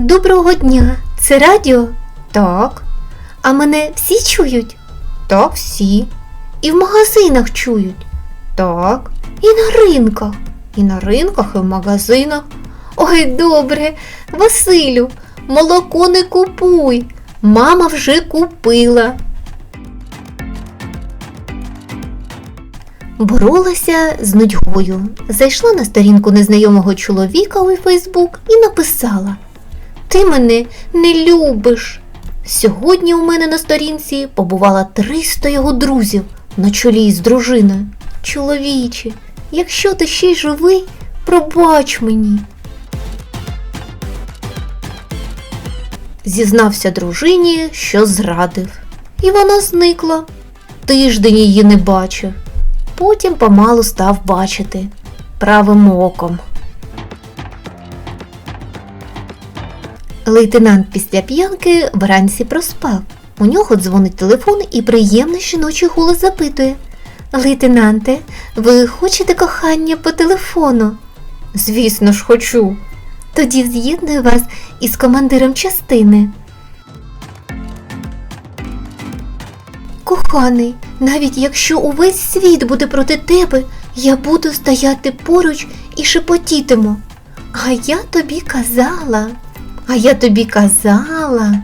Доброго дня! Це радіо? Так. А мене всі чують? Так, всі. І в магазинах чують? Так. І на ринках. І на ринках, і в магазинах. Ой, добре, Василю, молоко не купуй. Мама вже купила. Боролася з нудьгою. Зайшла на сторінку незнайомого чоловіка у Фейсбук і написала: Ти мене не любиш. Сьогодні у мене на сторінці побувало 300 його друзів на чолі з дружиною. Чоловіче, якщо ти ще й живий, пробач мені. Зізнався дружині, що зрадив. І вона зникла. Тиждень її не бачив. Потім помалу став бачити правим оком. Лейтенант після п'янки вранці проспав. У нього дзвонить телефон і приємний жіночий голос запитує: Лейтенанте, ви хочете кохання по телефону? Звісно ж, хочу. Тоді з'єдную вас із командиром частини. Коханий, навіть якщо увесь світ буде проти тебе, я буду стояти поруч і шепотітиму. А я тобі казала, а я тобі казала.